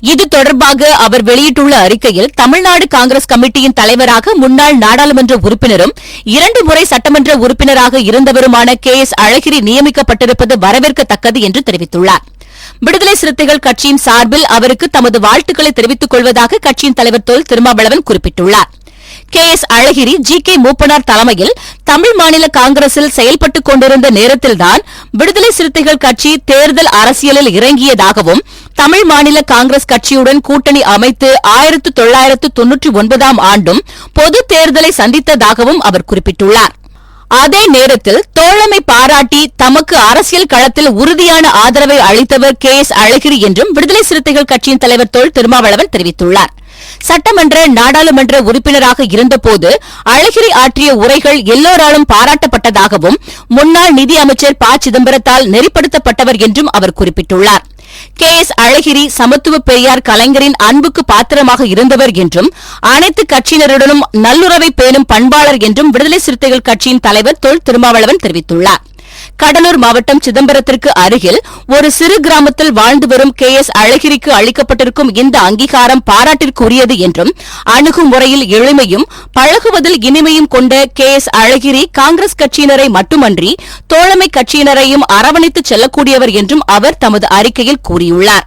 இது தொடர்பாக அவர் வெளியிட்டுள்ள அறிக்கையில் தமிழ்நாடு காங்கிரஸ் கமிட்டியின் தலைவராக முன்னாள் நாடாளுமன்ற உறுப்பினரும் இரண்டு முறை சட்டமன்ற உறுப்பினராக இருந்தவருமான கே எஸ் அழகிரி நியமிக்கப்பட்டிருப்பது வரவேற்கத்தக்கது என்று தெரிவித்துள்ளார். விடுதலை சிறுத்தைகள் கட்சியின் சார்பில் அவருக்கு தமது வாழ்த்துக்களை தெரிவித்துக் கொள்வதாக கட்சியின் தலைவர் தொல் திருமாவளவன் குறிப்பிட்டுள்ளார். K S Alagiri G K Moopanar தலைமையில் தமிழ் மாநில காங்கிரசில் செயல்பட்டுக் கொண்டிருந்த நேரத்தில்தான் விடுதலை சிறுத்தைகள் கட்சி தேர்தல் அரசியலில் இறங்கியதாகவும் தமிழ் மாநில காங்கிரஸ் கட்சியுடன் கூட்டணி அமைத்து ஆயிரத்து தொள்ளாயிரத்து தொன்னூற்றி ஒன்பதாம் ஆண்டும் பொது தேர்தலை சந்தித்ததாகவும் அவர் குறிப்பிட்டுள்ளார். அதே நேரத்தில் தோழமை பாராட்டி தமக்கு அரசியல் களத்தில் உறுதியான ஆதரவை அளித்தவர் கே எஸ் அழகிரி என்றும் விடுதலை சிறுத்தைகள் கட்சியின் தலைவர் தொல் திருமாவளவன் தெரிவித்துள்ளார். சட்டமன்ற நாடாளுமன்ற உறுப்பினராக இருந்தபோது அழகிரி ஆற்றிய உரைகள் எல்லோராலும் பாராட்டப்பட்டதாகவும் முன்னாள் நிதி அமைச்சர் ப. சிதம்பரத்தால் நெறிப்படுத்தப்பட்டவர் என்றும் அவர் குறிப்பிட்டுள்ளார். கே. எஸ். அழகிரி சமத்துவ பெரியார் கலைஞரின் அன்புக்கு பாத்திரமாக இருந்தவர் என்றும் அனைத்து கட்சியினருடனும் நல்லுறவை பேணும் பண்பாளர் என்றும் விடுதலை சிறுத்தைகள் கட்சியின் தலைவர் தொல் திருமாவளவன் தெரிவித்துள்ளார். கடலூர் மாவட்டம் சிதம்பரத்திற்கு அருகில் ஒரு சிறு கிராமத்தில் வாழ்ந்து வரும் கே எஸ் அழகிரிக்கு அளிக்கப்பட்டிருக்கும் இந்த அங்கீகாரம் பாராட்டிற்குரியது என்றும் அணுகுமுறையில் எளிமையும் பழகுவதில் இனிமையும் கொண்ட கே எஸ் அழகிரி காங்கிரஸ் கட்சியினரை மட்டுமன்றி தோழமை கட்சியினரையும் அரவணைத்துச் செல்லக்கூடியவர் என்றும் அவர் தமது அறிக்கையில் கூறியுள்ளார்.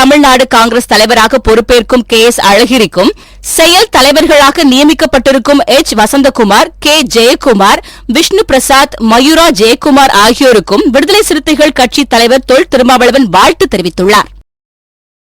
தமிழ்நாடு காங்கிரஸ் தலைவராக பொறுப்பேற்கும் கே எஸ் அழகிரிக்கும் செயல் தலைவர்களாக நியமிக்கப்பட்டிருக்கும் எச் வசந்தகுமார் கே ஜெயக்குமார் விஷ்ணு பிரசாத் மயூரா ஜெயக்குமார் ஆகியோருக்கும் விடுதலை சிறுத்தைகள் கட்சி தலைவர் தொல் திருமாவளவன் வாழ்த்து தெரிவித்துள்ளார்.